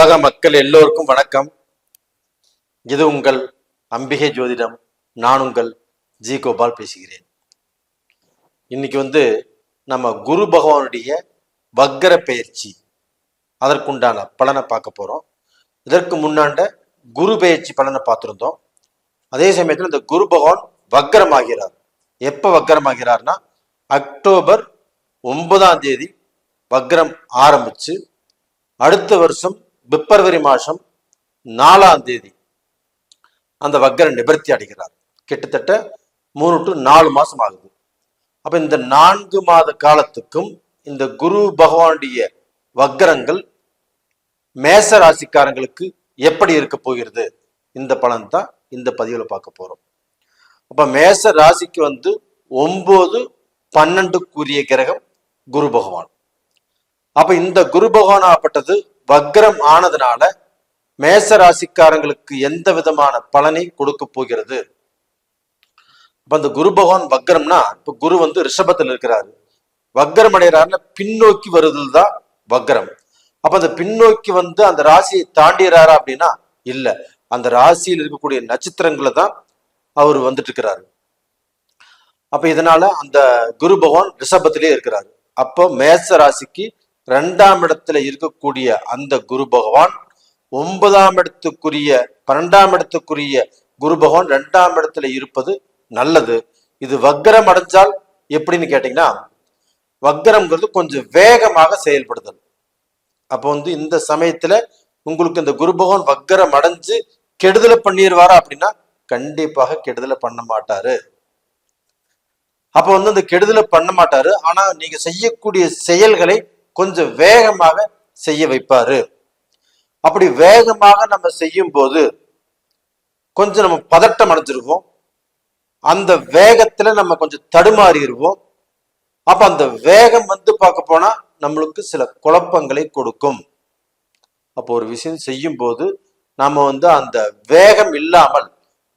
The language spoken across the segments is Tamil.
உலக மக்கள் எல்லோருக்கும் வணக்கம். இது உங்கள் அம்பிகை ஜோதிடம். நான் உங்கள் ஜி கோபால் பேசுகிறேன். இன்னைக்கு வந்து நம்ம குரு பகவானுடைய வக்கர பயிற்சி. அதற்குண்டான பலனை பார்க்க போறோம். இதற்கு முன்னாண்ட குரு பெயர்ச்சி பலனை பார்த்துருந்தோம். அதே சமயத்தில் இந்த குரு பகவான் வக்கரமாகிறார். எப்போ வக்கரமாகிறார்னா அக்டோபர் ஒன்பதாம் தேதி வக்ரம் ஆரம்பிச்சு அடுத்த வருஷம் பிப்ரவரி மாதம் நாலாம் தேதி அந்த வக்கர நிவர்த்தி அடைகிறார். கிட்டத்தட்ட மூணு டு நாலு மாதம் ஆகுது. அப்போ இந்த நான்கு மாத காலத்துக்கும் இந்த குரு பகவானுடைய வக்கரங்கள் மேச ராசிக்காரங்களுக்கு எப்படி இருக்க போகிறது? இந்த பலன் தான் இந்த பதிவில் பார்க்க போகிறோம் அப்போ மேச ராசிக்கு வந்து ஒம்பது பன்னெண்டுக்குரிய கிரகம் குரு பகவான். அப்போ இந்த குரு பகவான் வக்ரம் ஆனதுனால மேச ராசிக்காரங்களுக்கு எந்த விதமான பலனை கொடுக்க போகிறது? அப்ப அந்த குரு பகவான் வக்ரம்னா இப்ப குரு வந்து ரிஷபத்தில் இருக்கிறாரு. வக்ரம் அடைகிறாருன்னா பின்னோக்கி வருதல் தான் வக்ரம். அப்ப அந்த பின்னோக்கி வந்து அந்த ராசியை தாண்டிறாரா அப்படின்னா இல்ல. அந்த ராசியில் இருக்கக்கூடிய நட்சத்திரங்களை தான் அவர் வந்துட்டு இருக்கிறாரு அப்ப இதனால அந்த குரு பகவான் ரிஷபத்திலே இருக்கிறாரு. அப்போ மேச ராசிக்கு ரெண்டாம் இடத்துல இருக்கக்கூடிய அந்த குரு பகவான் ஒன்பதாம் இடத்துக்குரிய பன்னெண்டாம் இடத்துக்குரிய குரு பகவான் ரெண்டாம் இடத்துல இருப்பது நல்லது. இது வக்கரம் அடைஞ்சால் எப்படின்னு கேட்டீங்கன்னா வக்கரம்ங்கிறது கொஞ்சம் வேகமாக செயல்படுதல். அப்போ வந்து இந்த சமயத்துல உங்களுக்கு இந்த குரு பகவான் வக்கரம் அடைஞ்சு கெடுதலை பண்ணிடுவாரா அப்படின்னா கண்டிப்பாக கெடுதலை பண்ண மாட்டாரு. அப்ப வந்து அந்த கெடுதலை பண்ண மாட்டாரு. ஆனா நீங்க செய்யக்கூடிய செயல்களை கொஞ்சம் வேகமாக செய்ய வைப்பாரு. அப்படி வேகமாக நம்ம செய்யும் போது கொஞ்சம் நம்ம பதட்டம் அடைஞ்சிருவோம். அந்த வேகத்துல நம்ம கொஞ்சம் தடுமாறிடுவோம். அப்ப அந்த வேகம் வந்து பார்க்க போனா நம்மளுக்கு சில குழப்பங்களை கொடுக்கும். அப்போ ஒரு விஷயம் செய்யும் போது நாம வந்து அந்த வேகம் இல்லாமல்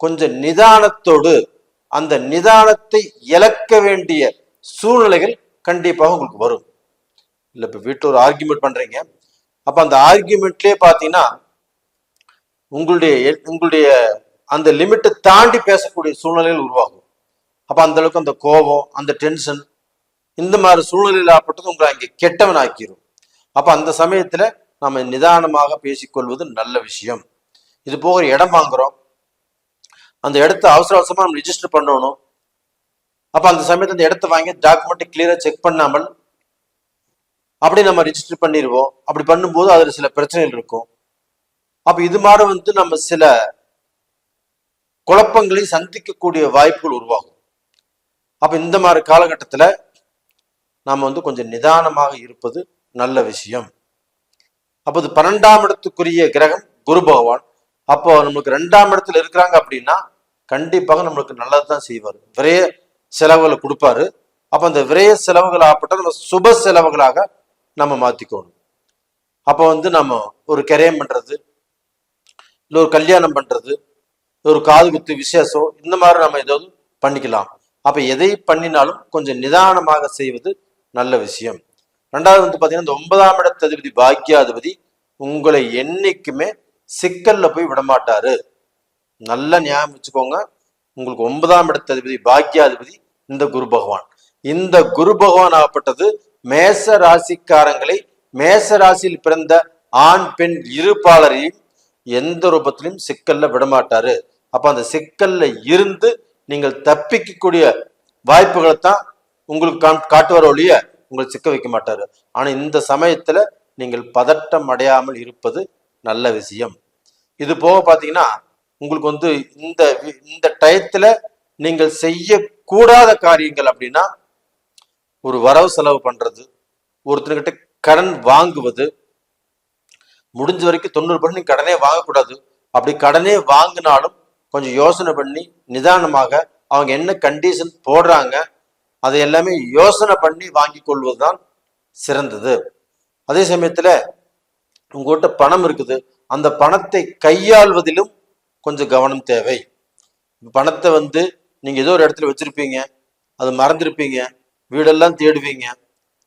கொஞ்சம் நிதானத்தோடு அந்த நிதானத்தை இழக்க வேண்டிய சூழ்நிலைகள் கண்டிப்பாக உங்களுக்கு வரும். இல்லை இப்போ வீட்டில் ஒரு ஆர்கியூமெண்ட் பண்ணுறீங்க அப்போ அந்த ஆர்கியூமெண்ட்லேயே பார்த்தீங்கன்னா உங்களுடைய உங்களுடைய அந்த லிமிட்டை தாண்டி பேசக்கூடிய சூழ்நிலைகள் உருவாகும். அப்போ அந்த அளவுக்கு அந்த கோபம் அந்த டென்ஷன் இந்த மாதிரி சூழ்நிலையில் ஆப்பட்டது உங்களை அங்கே கெட்டவன் ஆக்கிரும் அப்போ அந்த சமயத்தில் நம்ம நிதானமாக பேசிக்கொள்வது நல்ல விஷயம். இது போக ஒரு இடம் வாங்குறோம். அந்த இடத்த அவசர அவசரமாக நம்ம ரிஜிஸ்டர் பண்ணணும். அப்போ அந்த சமயத்தில் அந்த இடத்த வாங்கி டாக்குமெண்ட்டை கிளியராக செக் பண்ணாமல் அப்படி நம்ம ரிஜிஸ்டர் பண்ணிடுவோம் அப்படி பண்ணும்போது அதுல சில பிரச்சனைகள் இருக்கும். அப்ப இது மாதிரி வந்து நம்ம சில குழப்பங்களை சந்திக்கக்கூடிய வாய்ப்புகள் உருவாகும். அப்ப இந்த மாதிரி காலகட்டத்துல நாம வந்து கொஞ்சம் நிதானமாக இருப்பது நல்ல விஷயம். அப்போது பன்னெண்டாம் இடத்துக்குரிய கிரகம் குரு பகவான். அப்போ நம்மளுக்கு ரெண்டாம் இடத்துல இருக்கிறாங்க அப்படின்னா கண்டிப்பாக நம்மளுக்கு நல்லது தான் செய்வார். விரைய செலவுகளை கொடுப்பாரு. அப்போ அந்த விரைய செலவுகள் ஆப்பட்ட நம்ம சுப செலவுகளாக நம்ம மாற்றிக்கணும் அப்போ வந்து நம்ம ஒரு கரையம் பண்றது இல்லை ஒரு கல்யாணம் பண்றது ஒரு காது குத்து விசேஷம் இந்த மாதிரி நம்ம ஏதாவது பண்ணிக்கலாம். அப்போ எதை பண்ணினாலும் கொஞ்சம் நிதானமாக செய்வது நல்ல விஷயம். ரெண்டாவது வந்து பாத்தீங்கன்னா இந்த ஒன்பதாம் இடத்ததிபதி பாக்கியாதிபதி உங்களை என்னைக்குமே சிக்கல்ல போய் விடமாட்டாரு. நல்ல ஞாபகம் வச்சுக்கோங்க. உங்களுக்கு ஒன்பதாம் இடத்ததிபதி பாக்கியாதிபதி இந்த குரு பகவான். இந்த குரு பகவான் ஆகப்பட்டது மேச ராசிக்காரங்களை மேச ராசியில் பிறந்த ஆண் பெண் இருப்பாளரையும் எந்த ரூபத்திலையும் சிக்கல்ல விடமாட்டாரு. அப்ப அந்த சிக்கல்ல இருந்து நீங்கள் தப்பிக்கக்கூடிய வாய்ப்புகளை தான் உங்களுக்கு காம்- காட்டுவார் ஒழிய உங்களை சிக்க வைக்க மாட்டாரு. ஆனா இந்த சமயத்துல நீங்கள் பதட்டம் அடையாமல் இருப்பது நல்ல விஷயம். இது போக பாத்தீங்கன்னா உங்களுக்கு வந்து இந்த இந்த டயத்துல நீங்கள் செய்யக்கூடாத காரியங்கள் அப்படின்னா ஒரு வரவு செலவு பண்றது ஒருத்தர்கிட்ட கடன் வாங்குவது முடிஞ்ச வரைக்கும் தொண்ணூறு பர்சன்ட் கடனே வாங்கக்கூடாது. அப்படி கடனே வாங்கினாலும் கொஞ்சம் யோசனை பண்ணி நிதானமாக அவங்க என்ன கண்டிஷன் போடுறாங்க அதை எல்லாமே யோசனை பண்ணி வாங்கி கொள்வது தான் சிறந்தது. அதே சமயத்தில் உங்கள்கிட்ட பணம் இருக்குது. அந்த பணத்தை கையாள்வதிலும் கொஞ்சம் கவனம் தேவை. பணத்தை வந்து நீங்கள் ஏதோ ஒரு இடத்துல வச்சுருப்பீங்க அது மறந்துருப்பீங்க வீடெல்லாம் தேடுவீங்க.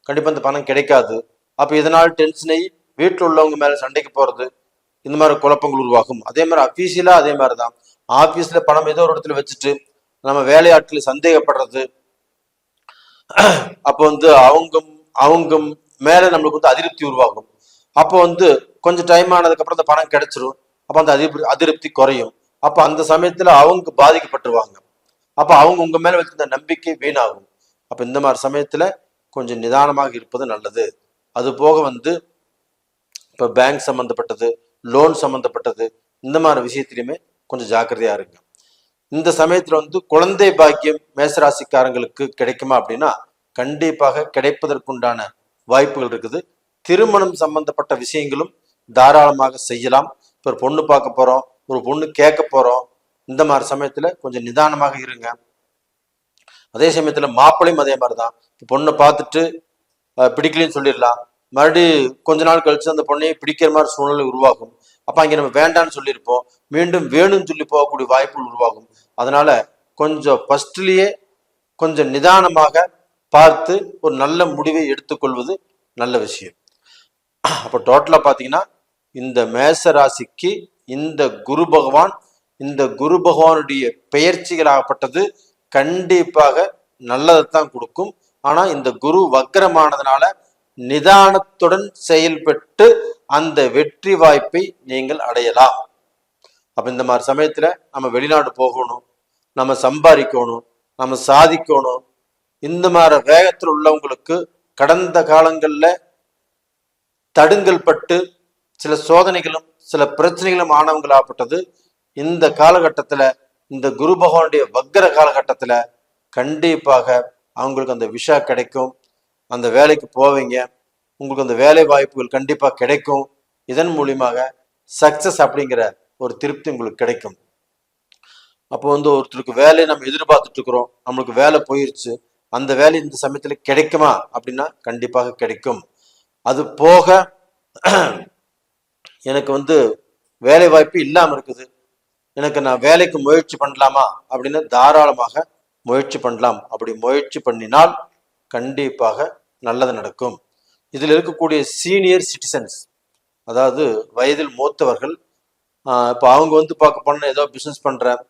கண்டிப்பா அந்த பணம் கிடைக்காது. அப்போ இதனால் டென்ஷன் ஆகி வீட்டில் உள்ளவங்க மேல சண்டைக்கு போறது? இந்த மாதிரி குழப்பங்கள் உருவாகும். அதே மாதிரி அஃபீஷியலாக அதே மாதிரி தான் ஆபீஸ்ல பணம் ஏதோ ஒரு இடத்துல வச்சுட்டு நம்ம வேலையாட்களை சந்தேகப்படுறது. அப்போ வந்து அவங்க அவங்க மேல நம்மளுக்கு வந்து அதிருப்தி உருவாகும். அப்போ வந்து கொஞ்சம் டைம் ஆனதுக்கு அப்புறம் அந்த பணம் கிடைச்சிரும். அப்போ அந்த அதிருப்தி அதிருப்தி குறையும். அப்போ அந்த சமயத்துல அவங்க பாதிக்கப்பட்டுருவாங்க. அப்போ அவங்க உங்கள் மேல வச்சிருந்த நம்பிக்கை வீணாகும். அப்போ இந்த மாதிரி சமயத்துல கொஞ்சம் நிதானமாக இருப்பது நல்லது. அது போக வந்து இப்போ பேங்க் சம்மந்தப்பட்டது லோன் சம்மந்தப்பட்டது இந்த மாதிரி விஷயத்திலுமே கொஞ்சம் ஜாக்கிரதையா இருங்க. இந்த சமயத்துல வந்து குழந்தை பாக்கியம் மேசராசிக்காரங்களுக்கு கிடைக்குமா அப்படின்னா கண்டிப்பாக கிடைப்பதற்குண்டான வாய்ப்புகள் இருக்குது. திருமணம் சம்பந்தப்பட்ட விஷயங்களும் தாராளமாக செய்யலாம். இப்போ ஒரு பொண்ணு பார்க்க போறோம் ஒரு பொண்ணு கேட்க போறோம் இந்த மாதிரி சமயத்துல கொஞ்சம் நிதானமாக இருங்க. அதே சமயத்தில் மாப்பிளையும் அதே மாதிரி தான் பொண்ணை பார்த்துட்டு பிடிக்கலன்னு பிடிக்கலைன்னு சொல்லிடலாம். மறுபடி கொஞ்ச நாள் கழிச்சு அந்த பொண்ணையை பிடிக்கிற மாதிரி சூழ்நிலை உருவாகும். அப்போ அங்கே நம்ம வேண்டாம்னு சொல்லியிருப்போம். மீண்டும் வேணும்னு சொல்லி போகக்கூடிய வாய்ப்புகள் உருவாகும். அதனால கொஞ்சம் ஃபர்ஸ்ட்லயே கொஞ்சம் நிதானமாக பார்த்து ஒரு நல்ல முடிவை எடுத்துக்கொள்வது நல்ல விஷயம். அப்போ டோட்டலாக பார்த்தீங்கன்னா இந்த மேச ராசிக்கு இந்த குரு பகவான் இந்த குரு பகவானுடைய பெயர்ச்சிகளாகப்பட்டது கண்டிப்பாக நல்லதைத்தான் கொடுக்கும். ஆனா இந்த குரு வக்கரமானதுனால நிதானத்துடன் செயல்பட்டு அந்த வெற்றி வாய்ப்பை நீங்கள் அடையலாம். அப்ப இந்த மாதிரி சமயத்துல நம்ம வெளிநாடு போகணும் நம்ம சம்பாதிக்கணும் நம்ம சாதிக்கணும். இந்த மாதிரி வேகத்தில் உள்ளவங்களுக்கு கடந்த காலங்கள்ல தடுங்கல் பட்டு சில சோதனைகளும் சில பிரச்சனைகளும் ஆனவங்களாகப்பட்டது. இந்த காலகட்டத்துல இந்த குரு பகவானுடைய வக்கர காலகட்டத்தில் கண்டிப்பாக அவங்களுக்கு அந்த விஷா கிடைக்கும். அந்த வேலைக்கு போவீங்க. உங்களுக்கு அந்த வேலை வாய்ப்புகள் கண்டிப்பாக கிடைக்கும். இதன் மூலியமாக சக்சஸ் அப்படிங்கிற ஒரு திருப்தி உங்களுக்கு கிடைக்கும். அப்போ வந்து ஒருத்தருக்கு வேலையை நம்ம எதிர்பார்த்துட்டு இருக்கிறோம். நம்மளுக்கு வேலை போயிருச்சு. அந்த வேலை இந்த சமயத்தில் கிடைக்குமா அப்படின்னா கண்டிப்பாக கிடைக்கும். அது போக எனக்கு வந்து வேலை வாய்ப்பு இல்லாமல் இருக்குது. எனக்கு நான் வேலைக்கு முயற்சி பண்ணலாமா அப்படின்னு தாராளமாக முயற்சி பண்ணலாம். அப்படி முயற்சி பண்ணினால் கண்டிப்பாக நல்லது நடக்கும். இதில் இருக்கக்கூடிய சீனியர் சிட்டிசன்ஸ் அதாவது வயதில் மூத்தவர்கள் இப்போ அவங்க வந்து பார்க்க போனால் ஏதோ பிஸ்னஸ் பண்ணுறேன்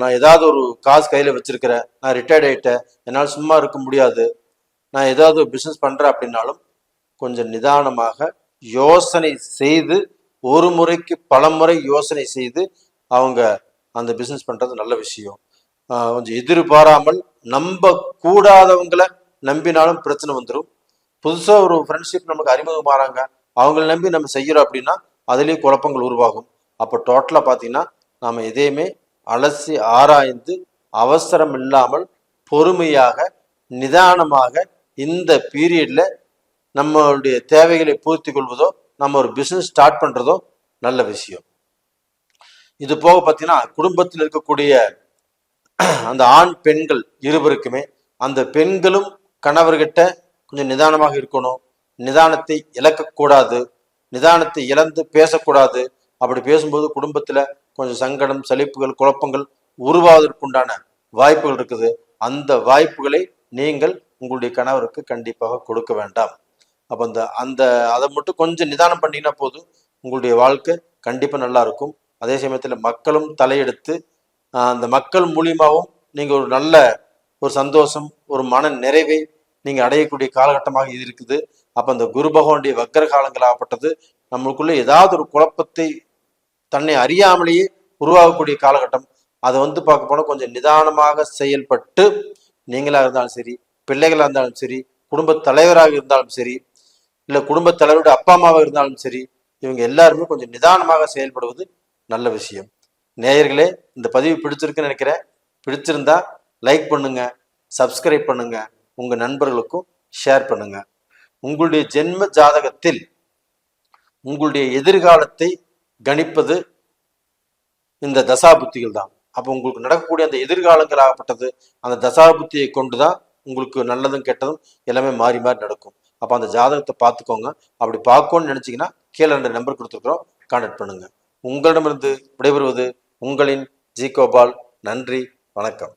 நான் ஏதாவது ஒரு காசு கையில் வச்சுருக்கிறேன். நான் ரிட்டையர்ட் ஆகிட்டேன் என்னால் சும்மா இருக்க முடியாது. நான் ஏதாவது ஒரு பிஸ்னஸ் பண்ணுறேன் அப்படின்னாலும் கொஞ்சம் நிதானமாக யோசனை செய்து ஒரு முறைக்கு பல முறை யோசனை செய்து அவங்க அந்த பிஸ்னஸ் பண்ணுறது நல்ல விஷயம். கொஞ்சம் எதிர்பாராமல் நம்ப கூடாதவங்களை நம்பினாலும் பிரச்சனை வந்துடும் புதுசாக ஒரு ஃப்ரெண்ட்ஷிப் நமக்கு அறிமுகமாறாங்க. அவங்கள நம்பி நம்ம செய்கிறோம் அப்படின்னா அதுலேயும் குழப்பங்கள் உருவாகும். அப்போ டோட்டலாக பார்த்தீங்கன்னா நாம் எதையுமே அலசி ஆராய்ந்து அவசரம் இல்லாமல் பொறுமையாக நிதானமாக இந்த பீரியட்ல நம்மளுடைய தேவைகளை பூர்த்தி கொள்வதோ நம்ம ஒரு பிஸ்னஸ் ஸ்டார்ட் பண்ணுறதும் நல்ல விஷயம். இது போக பார்த்தீங்கன்னா குடும்பத்தில் இருக்கக்கூடிய அந்த ஆண் பெண்கள் இருவருக்குமே அந்த பெண்களும் கணவர்கிட்ட கொஞ்சம் நிதானமாக இருக்கணும். நிதானத்தை இழக்கக்கூடாது. நிதானத்தை இழந்து பேசக்கூடாது. அப்படி பேசும்போது குடும்பத்தில் கொஞ்சம் சங்கடம் சலிப்புகள் குழப்பங்கள் உருவாவதற்குண்டான வாய்ப்புகள் இருக்குது. அந்த வாய்ப்புகளை நீங்கள் உங்களுடைய கணவருக்கு கண்டிப்பாக கொடுக்க வேண்டாம். அப்போ அந்த அந்த அதை மட்டும் கொஞ்சம் நிதானம் பண்ணீங்கன்னா போதும். உங்களுடைய வாழ்க்கை கண்டிப்பாக நல்லா இருக்கும். அதே சமயத்தில் மக்களும் தலையெடுத்து அந்த மக்கள் மூலியமாகவும் நீங்கள் ஒரு நல்ல ஒரு சந்தோஷம் ஒரு மன நிறைவை நீங்கள் அடையக்கூடிய காலகட்டமாக இது இருக்குது. அப்போ அந்த குரு பகவானுடைய வக்கர காலங்களாகப்பட்டது நம்மளுக்குள்ளே ஏதாவது ஒரு குழப்பத்தை தன்னை அறியாமலேயே உருவாகக்கூடிய காலகட்டம். அதை வந்து பார்க்க போனால் கொஞ்சம் நிதானமாக செயல்பட்டு நீங்களாக இருந்தாலும் சரி பிள்ளைகளாக இருந்தாலும் சரி குடும்ப தலைவராக இருந்தாலும் சரி இல்லை குடும்ப தலைவருடைய அப்பா அம்மாவாக இருந்தாலும் சரி இவங்க எல்லாருமே கொஞ்சம் நிதானமாக செயல்படுவது நல்ல விஷயம். நேயர்களே இந்த பதிவு பிடிச்சிருக்குன்னு நினைக்கிறேன். பிடிச்சிருந்தா லைக் பண்ணுங்க சப்ஸ்கிரைப் பண்ணுங்க உங்க நண்பர்களுக்கும் ஷேர் பண்ணுங்க. உங்களுடைய ஜென்ம ஜாதகத்தில் உங்களுடைய எதிர்காலத்தை கணிப்பது இந்த தசாபுத்திகள் தான். அப்போ உங்களுக்கு நடக்கக்கூடிய அந்த எதிர்காலங்கள் ஆகப்பட்டது அந்த தசாபுத்தியை கொண்டு தான் உங்களுக்கு நல்லதும் கெட்டதும் எல்லாமே மாறி மாறி நடக்கும். அப்போ அந்த ஜாதகத்தை பார்த்துக்கோங்க. அப்படி பார்க்கணும்னு நினச்சிங்கன்னா கீழே ரெண்டு நம்பர் கொடுத்துருக்குறோம். கான்டாக்ட் பண்ணுங்க. உங்களிடமிருந்து விடைபெறுவது உங்களின் ஜி கோபால் நன்றி. வணக்கம்.